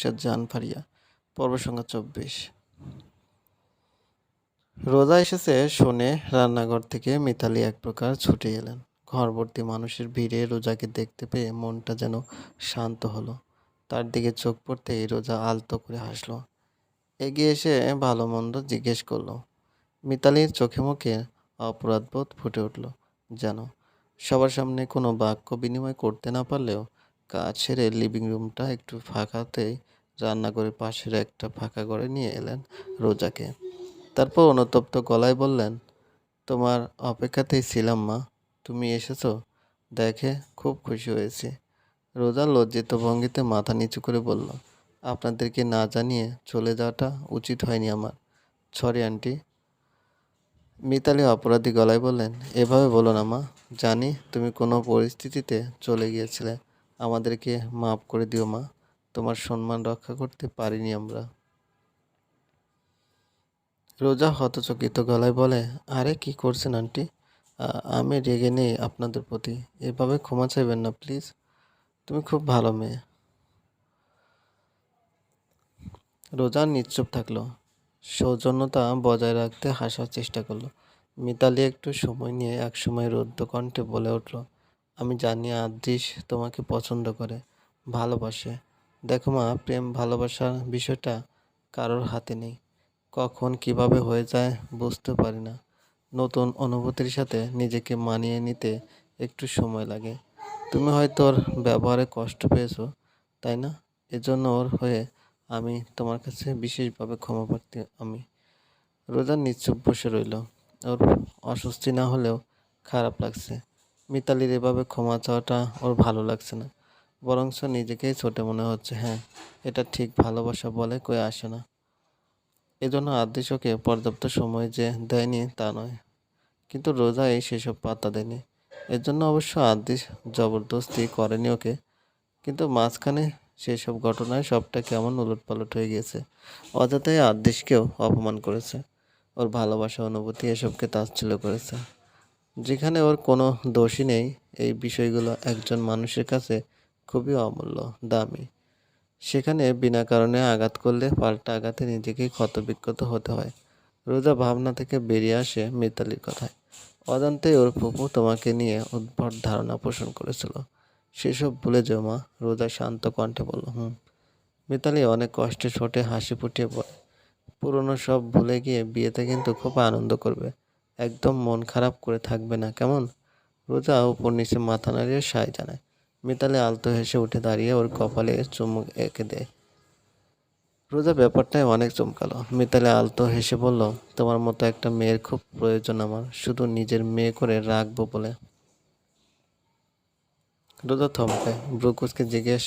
ইরশাদ জান ফারিয়া পর্ব সংখ্যা চব্বিশ। রোজা এসেছে, শুনে রান্নাঘর থেকে মিতালি এক প্রকার ছুটে এলেন। ঘরবর্তী মানুষের ভিড়ে রোজাকে দেখতে পেয়ে মনটা যেন শান্ত হলো। তার দিকে চোখ পড়তেই রোজা আলতো করে হাসলো। এগিয়ে এসে ভালো মন্দ জিজ্ঞেস করল। মিতালির চোখে মুখে অপরাধবোধ ফুটে উঠল। যেন সবার সামনে কোনো বাক্য বিনিময় করতে না পারলেও কাজ সেরে লিভিং রুমটা একটু ফাঁকাতেই রান্নাঘরের পাশের একটা ফাঁকা ঘরে নিয়ে এলেন রোজাকে। তারপর অনুতপ্ত গলায় বললেন, তোমার অপেক্ষাতেই ছিলাম মা, তুমি এসেছ? দেখে খুব খুশি হয়েছি। রোজা লজ্জিত ভঙ্গিতে মাথা নিচু করে বলল, আপনাদেরকে না জানিয়ে চলে যাওয়াটা উচিত হয়নি আমার। সরি আন্টি মিতালি অপরাধী গলায় বললেন, এভাবে বলো না মা, জানি তুমি কোনো পরিস্থিতিতে চলে গিয়েছিলে। আমাদেরকে মাফ করে দিও মা। তোমার সম্মান রক্ষা করতে পারিনি আমরা। রোজা হতচকিত গলায় বলে, আরে কি করছেন আন্টি? আমি রেগে নেই আপনাদের প্রতি। এভাবে ক্ষমা চাইবেন না, প্লিজ। তুমি খুব ভালো মেয়ে। রোজা নিশ্চুপ থাকল। সৌজন্যতা বজায় রাখতে হাসার চেষ্টা করল। মিতালি একটু সময় নিয়ে একসময় রুদ্ধ কণ্ঠে বলে উঠল আমি জানি আদৃশ তোমাকে পছন্দ করে, ভালোবাসে। দেখো মা, প্রেম ভালোবাসার বিষয়টা কারোর হাতে নেই। কখন কীভাবে হয়ে যায় বুঝতে পারি না। নতুন অনুভূতির সাথে নিজেকে মানিয়ে নিতে একটু সময় লাগে। তুমি হয়তো ওর ব্যবহারে কষ্ট পেয়েছ, তাই না? এজন্য ওর হয়ে আমি তোমার কাছে বিশেষভাবে ক্ষমা প্রার্থী আমি। রোজা নিশ্চুপ বসে রইল। ওর অস্বস্তি না হলেও খারাপ লাগছে। মিতালির এভাবে ক্ষমা চাওয়াটা ওর ভালো লাগছে না। বরংস নিজেকেই ছোটে মনে হচ্ছে হ্যাঁ এটা ঠিক ভালোবাসা বলে কই আসে না। এজন্য আদৃশকে পর্যাপ্ত সময় যে দেয়নি তা নয়, কিন্তু রোজা এই সেসব পাত্তা দেয়নি। এর জন্য অবশ্য আদৃশ জবরদস্তি করেনি ওকে, কিন্তু মাঝখানে সেসব ঘটনায় সবটা কেমন উলটপালট হয়ে গিয়েছে, অযথাই আদৃশকেও অপমান করেছে। ওর ভালোবাসা অনুভূতি এসবকে তাচ্ছিল্য করেছে। যেখানে ওর কোনো দোষই নেই, এই বিষয়গুলো একজন মানুষের কাছে খুবই অমূল্য, দামি। সেখানে বিনা কারণে আঘাত করলে পাল্টা আঘাতে নিজেকেই ক্ষতবিক্ষত হতে হয়। রোজা ভাবনা থেকে বেরিয়ে আসে মিতালির কথায়। অজান্তেই ওর ফুপু তোমাকে নিয়ে উদ্ভট ধারণা পোষণ করেছিল। সেসব ভুলে যেও মা, রোজা শান্ত কণ্ঠে বলল, হুম। মিতালি অনেক কষ্টে ছোটে হাসি ফুটিয়ে বলে, পুরনো সব ভুলে গিয়ে বিয়েতে কিন্তু খুব আনন্দ করবে। একদম মন খারাপ করে থাকবে না, কেমন? রোজা উপর নিচে মাথা নাড়িয়ে সায় জানায় মিতালি আলতো হেসে উঠে দাঁড়িয়ে ওর কপালে চুমুক এঁকে দেয়। রোজা ব্যাপারটাই অনেক চমকালো। মিতালি আলতো হেসে বলল, তোমার মতো একটা মেয়ের খুব প্রয়োজন আমার। শুধু নিজের মেয়ে করে রাখব বলে। রোজা থমকায় ব্রুকুসকে জিজ্ঞেস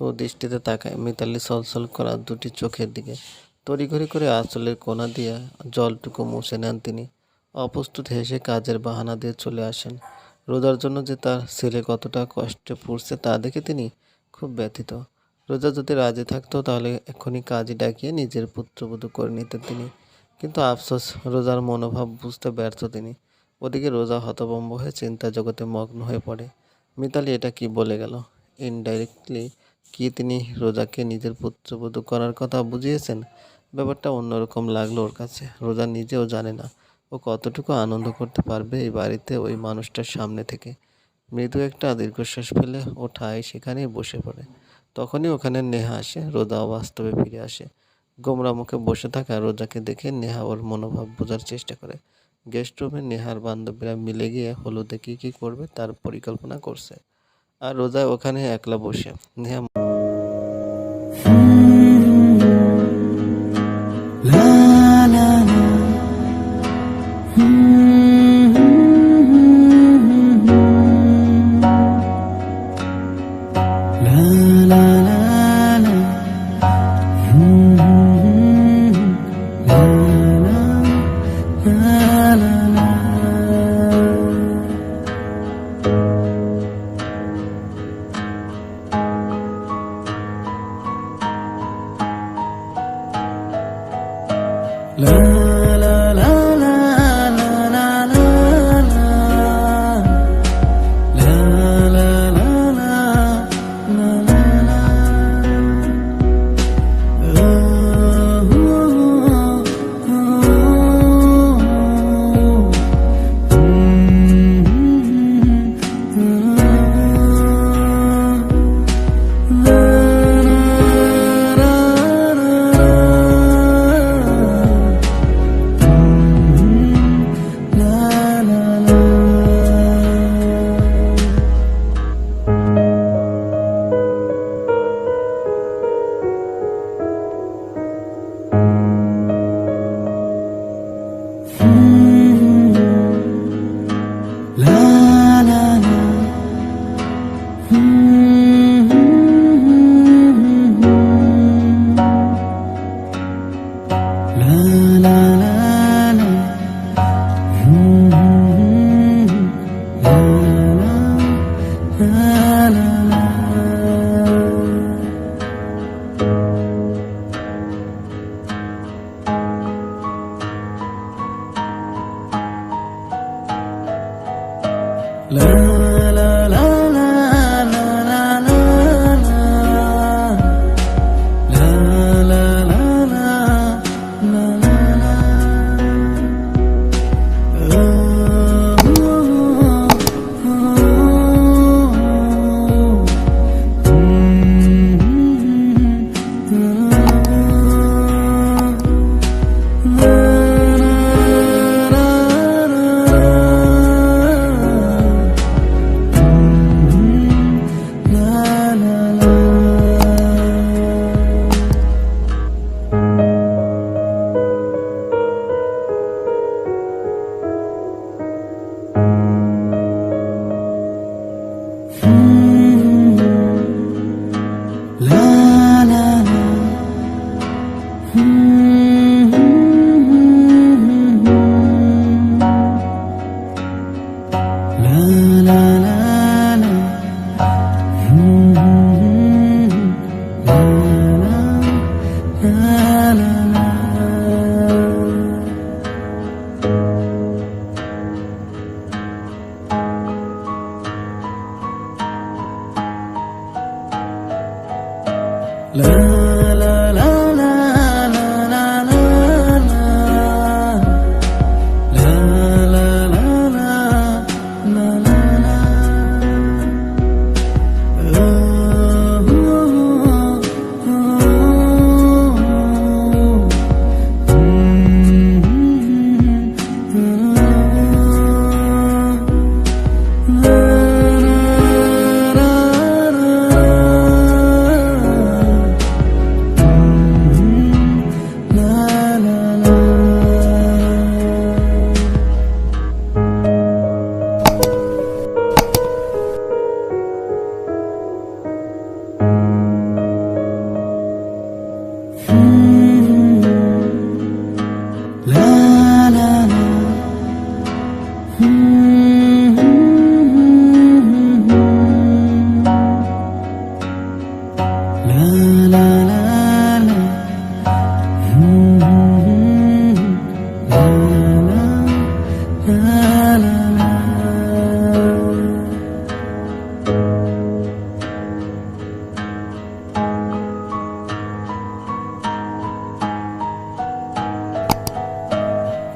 ও দৃষ্টিতে তাকায়। মিতালি সলসল করা দুটি চোখের দিকে। তড়িঘড়ি করে আঁচলের কোনা দিয়ে জলটুকু মুছে নেন তিনি। অপ্রস্তুত হেসে কাজের বাহানা দিয়ে চলে আসেন। রোজার জন্য যে তার ছেলে কতটা কষ্টে পড়ছে তা দেখে তিনি খুব ব্যথিত। রোজা যদি রাজি থাকতো, তাহলে এক্ষুনি কাজে ডাকিয়ে নিজের পুত্রবধূ করে নিতেন তিনি। কিন্তু আফসোস, রোজার মনোভাব বুঝতে ব্যর্থ তিনি। ওদিকে রোজা হতভম্ব হয়ে চিন্তা জগতে মগ্ন হয়ে পড়ে। মিতালি এটা কি বলে গেল? ইনডাইরেক্টলি কি তিনি রোজাকে নিজের পুত্রবধূ করার কথা বুঝিয়েছেন? ব্যাপারটা অন্যরকম লাগল ওর কাছে। রোজা নিজেও জানে না। ও কতটুকু আনন্দ করতে পারবে এই বাড়িতে ওই মানুষটার সামনে থেকে। মৃদু একটা দীর্ঘশ্বাস ফেলে ও ঠাই সেখানেই বসে পড়ে। তখনই ওখানে নেহা আসে রোজা বাস্তবে ফিরে আসে। গোমরা মুখে বসে থাকা রোজাকে দেখে নেহা ওর মনোভাব বোঝার চেষ্টা করে। গেস্ট রুমে নেহার বান্ধবীরা মিলে গিয়ে হলুদে কী কী করবে তার পরিকল্পনা করছে। আর রোজা ওখানে একলা বসে। Neha la la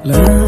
Learn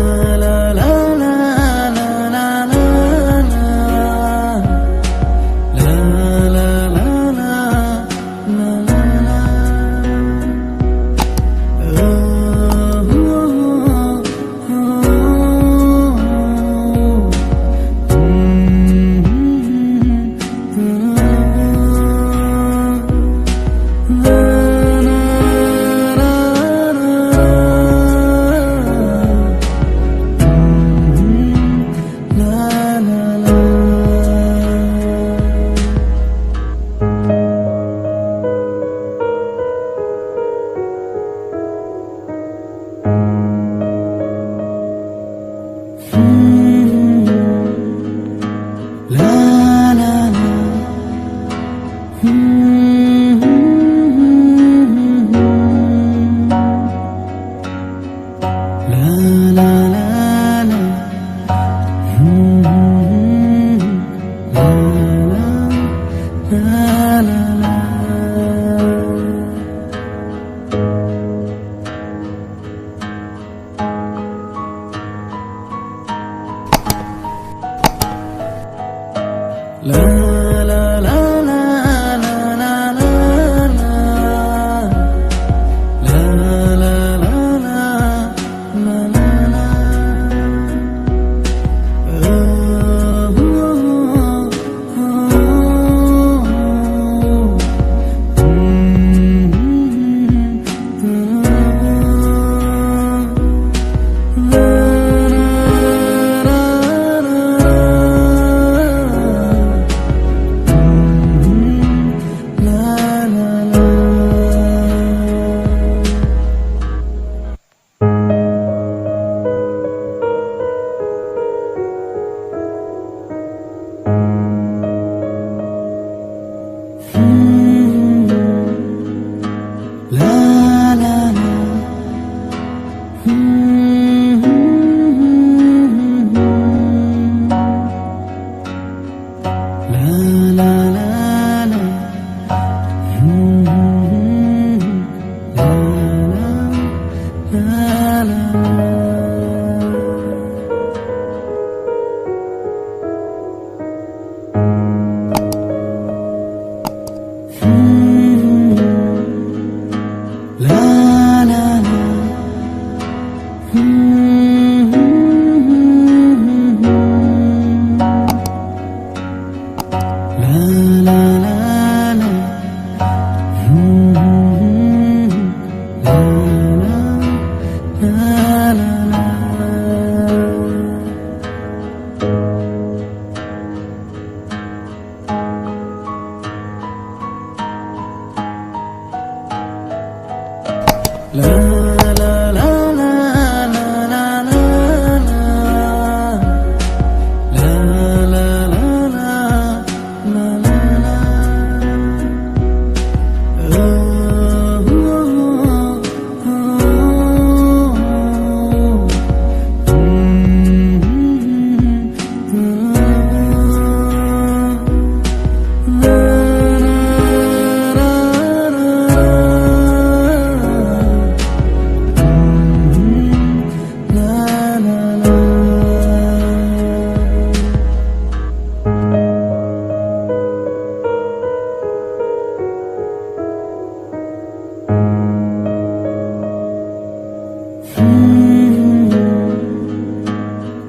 Love.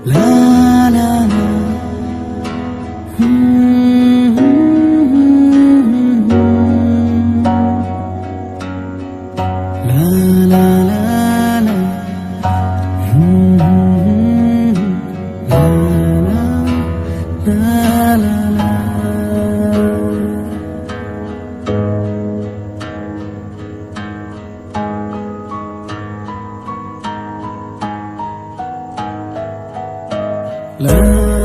Love love.